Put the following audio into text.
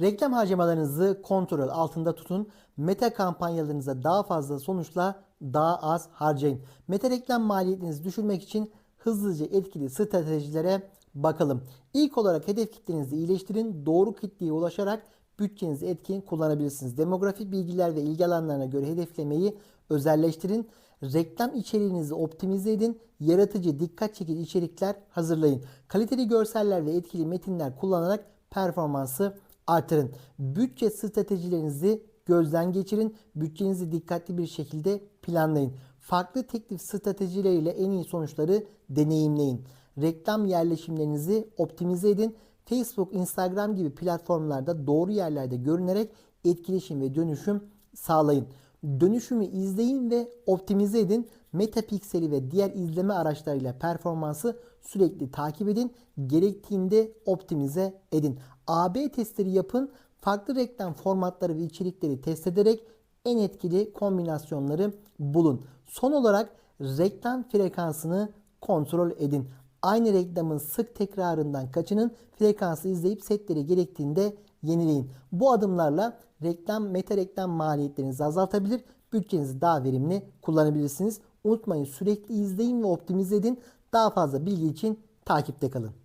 Reklam harcamalarınızı kontrol altında tutun. Meta kampanyalarınıza daha fazla sonuçla daha az harcayın. Meta reklam maliyetinizi düşürmek için hızlıca etkili stratejilere bakalım. İlk olarak hedef kitlenizi iyileştirin. Doğru kitleye ulaşarak bütçenizi etkin kullanabilirsiniz. Demografik bilgiler ve ilgi alanlarına göre hedeflemeyi özelleştirin. Reklam içeriğinizi optimize edin. Yaratıcı, dikkat çekici içerikler hazırlayın. Kaliteli görseller ve etkili metinler kullanarak performansı artırın. Bütçe stratejilerinizi gözden geçirin. Bütçenizi dikkatli bir şekilde planlayın. Farklı teklif stratejileriyle en iyi sonuçları deneyimleyin. Reklam yerleşimlerinizi optimize edin. Facebook, Instagram gibi platformlarda doğru yerlerde görünerek etkileşim ve dönüşüm sağlayın. Dönüşümü izleyin ve optimize edin. Metapikseli ve diğer izleme araçlarıyla performansı sürekli takip edin. Gerektiğinde optimize edin. AB testleri yapın. Farklı reklam formatları ve içerikleri test ederek en etkili kombinasyonları bulun. Son olarak reklam frekansını kontrol edin. Aynı reklamın sık tekrarından kaçının frekansı izleyip setleri gerektiğinde yenileyin. Bu adımlarla reklam, meta reklam maliyetlerinizi azaltabilir, bütçenizi daha verimli kullanabilirsiniz. Unutmayın sürekli izleyin ve optimize edin. Daha fazla bilgi için takipte kalın.